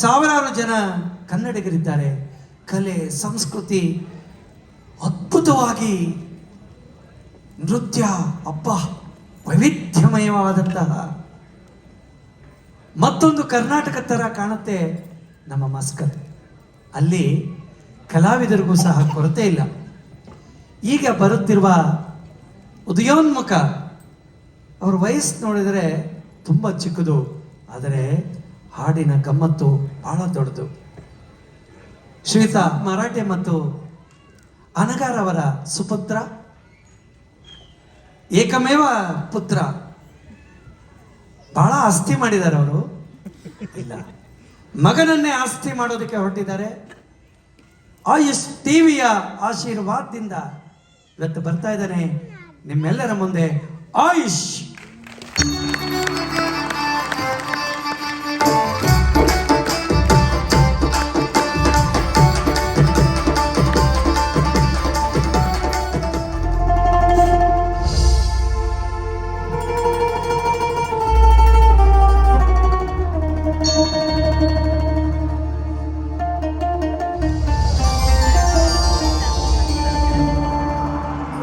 ಸಾವಿರಾರು ಜನ ಕನ್ನಡಿಗರಿದ್ದಾರೆ. ಕಲೆ, ಸಂಸ್ಕೃತಿ ಅದ್ಭುತವಾಗಿ ನೃತ್ಯ ಅಪ್ಪ ವೈವಿಧ್ಯಮಯವಾದಂತಹ ಮತ್ತೊಂದು ಕರ್ನಾಟಕ ಥರ ಕಾಣುತ್ತೆ ನಮ್ಮ ಮಸ್ಕತ್. ಅಲ್ಲಿ ಕಲಾವಿದರಿಗೂ ಸಹ ಕೊರತೆ ಇಲ್ಲ. ಈಗ ಬರುತ್ತಿರುವ ಉದಯೋನ್ಮುಖ, ಅವ್ರ ವಯಸ್ಸು ನೋಡಿದರೆ ತುಂಬ ಚಿಕ್ಕದು, ಆದರೆ ಹಾಡಿನ ಗಮ್ಮತ್ತು ಬಹಳ ದೊಡ್ಡದು. ಶ್ವೇತಾ ಮರಾಠೆ ಮತ್ತು ಅನಗಾರವರ ಸುಪುತ್ರ, ಏಕಮೇವ ಪುತ್ರ. ಬಹಳ ಆಸ್ತಿ ಮಾಡಿದ್ದಾರೆ ಅವರು. ಇಲ್ಲ. ಮಗನನ್ನೇ ಆಸ್ತಿ ಮಾಡೋದಕ್ಕೆ ಹೊರಟಿದ್ದಾರೆ. ಆಯುಷ್ ಟಿವಿಯ ಆಶೀರ್ವಾದದಿಂದ ಇವತ್ತು ಬರ್ತಾ ಇದ್ದಾನೆ ನಿಮ್ಮೆಲ್ಲರ ಮುಂದೆ ಆಯುಷ್.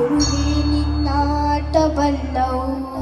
ಗುರುವೇ ನಿನ್ನಾಟ ಬಲ್ಲವು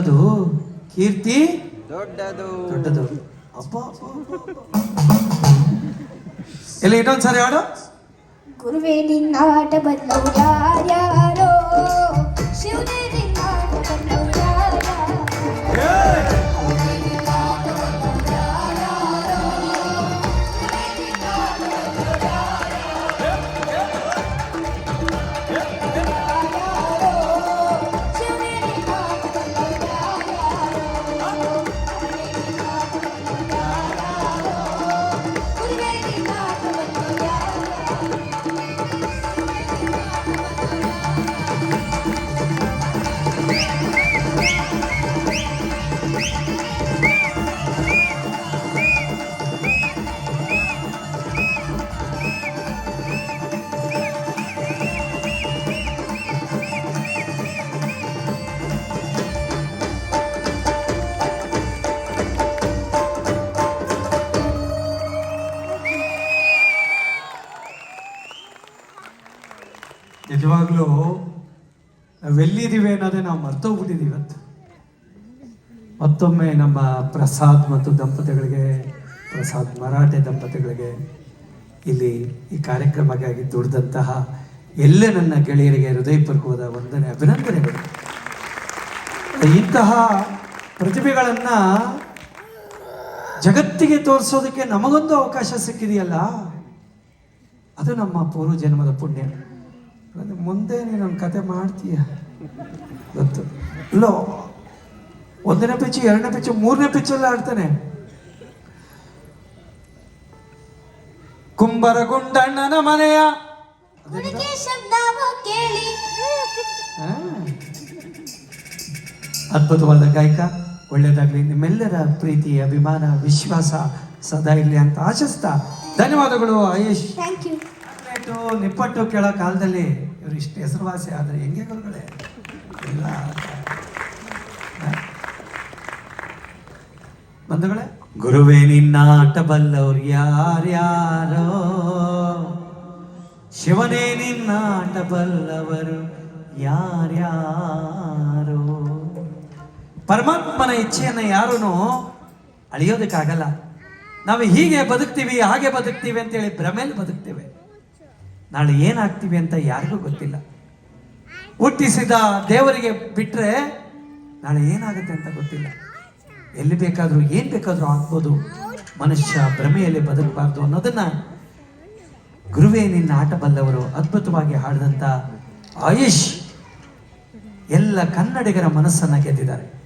ಚಿಕ್ಕದು ಕೀರ್ತಿ ದೊಡ್ಡದು ದೊಡ್ಡದು ಅಪ್ಪ ಅಪ್ಪ, ಅಪ್ಪ, ಅಪ್ಪ. ಎಲ್ಲಿ ಇನ್ನೊಂದ್ಸರಿ ಹಾಡು ಗುರುವೇ ನಿನ್ನಾಟ ಬಲ್ಲವು ಯಾರ್ಯಾರೋ ಶಿವನೇ ನಿಜವಾಗ್ಲೂ ನಾವೆಲ್ಲಿದ್ದೀವಿ ಅನ್ನೋದೇ ನಾವು ಮರ್ತೋಗ್ಬಿಟ್ಟಿದ್ದೀವಿ ಇವತ್ತು ಮತ್ತೊಮ್ಮೆ ನಮ್ಮ ಪ್ರಸಾದ್ ಮತ್ತು ದಂಪತಿಗಳಿಗೆ, ಪ್ರಸಾದ್ ಮರಾಠೆ ದಂಪತಿಗಳಿಗೆ ಇಲ್ಲಿ ಈ ಕಾರ್ಯಕ್ರಮಕ್ಕಾಗಿ ದುಡಿದಂತಹ ಎಲ್ಲ ನನ್ನ ಗೆಳೆಯರಿಗೆ ಹೃದಯಪೂರ್ವಕವಾದ ವಂದನೆ, ಅಭಿನಂದನೆಗಳು. ಇಂತಹ ಪ್ರತಿಭೆಗಳನ್ನು ಜಗತ್ತಿಗೆ ತೋರಿಸೋದಕ್ಕೆ ನಮಗೊಂದು ಅವಕಾಶ ಸಿಕ್ಕಿದೆಯಲ್ಲ, ಅದು ನಮ್ಮ ಪೂರ್ವ ಜನ್ಮದ ಪುಣ್ಯ. ಅದು ಮುಂದೆ ನೀನೊಂದು ಕತೆ ಮಾಡ್ತೀಯ ಗೊತ್ತು. ಇಲ್ಲೋ ಒಂದನೇ ಪಿಚ್ಚು ಎರಡನೇ ಪಿಚ್ಚು ಮೂರನೇ ಪಿಚ್ಚಲ್ಲಿ ಆಡ್ತಾನೆ. ಕುಂಬರಗುಂಡಣ್ಣನ ಮನೆಯ ಅದ್ಭುತವಾದ ಗಾಯಕ ಒಳ್ಳೆಯದಾಗ್ಲಿ ನಿಮ್ಮೆಲ್ಲರ ಪ್ರೀತಿ ಅಭಿಮಾನ ವಿಶ್ವಾಸ ಸದಾ ಇರಲಿ ಅಂತ ಆಶಿಸ್ತಾ ಧನ್ಯವಾದಗಳು ಆಯುಷ್. ಥ್ಯಾಂಕ್ ಯು ನಿಪ್ಪಟ್ಟು ಕೇಳೋ ಕಾಲದಲ್ಲಿ ಇವರು ಇಷ್ಟು ಹೆಸರುವಾಸಿ ಆದರೆ ಹೆಂಗೆ ಗುರುಗಳೇ? ಇಲ್ಲ. ಬಂಧುಗಳೇ? ಗುರುವೇ ನಿನ್ನಾಟ ಬಲ್ಲವ್ರು ಯಾರ್ಯಾರೋ? ಶಿವನೇ ನಿನ್ನಾಟ ಬಲ್ಲವರು ಯಾರ್ಯಾರೋ? ಪರಮಾತ್ಮನ ಇಚ್ಛೆಯನ್ನು ಯಾರೂ ಅಳಿಯೋದಕ್ಕಾಗಲ್ಲ. ನಾವು ಹೀಗೆ ಬದುಕ್ತೀವಿ, ಹಾಗೆ ಬದುಕ್ತೀವಿ ಅಂತೇಳಿ ಭ್ರಮೇಲಿ ಬದುಕ್ತೇವೆ. ನಾಳೆ ಏನಾಗ್ತೀವಿ ಅಂತ ಯಾರಿಗೂ ಗೊತ್ತಿಲ್ಲ. ಹುಟ್ಟಿಸಿದ ದೇವರಿಗೆ ಬಿಟ್ಟರೆ ನಾಳೆ ಏನಾಗುತ್ತೆ ಅಂತ ಗೊತ್ತಿಲ್ಲ. ಎಲ್ಲಿ ಬೇಕಾದರೂ ಏನು ಬೇಕಾದರೂ ಆಗ್ಬೋದು. ಮನುಷ್ಯ ಭ್ರಮೆಯಲ್ಲಿ ಬದುಕಬಾರ್ದು ಅನ್ನೋದನ್ನು ಗುರುವೇ ನಿನ್ನ ಆಟ ಬಲ್ಲವರು ಅದ್ಭುತವಾಗಿ ಹಾಡಿದಂಥ ಆಯುಷ್ ಎಲ್ಲ ಕನ್ನಡಿಗರ ಮನಸ್ಸನ್ನು ಗೆದ್ದಿದ್ದಾರೆ.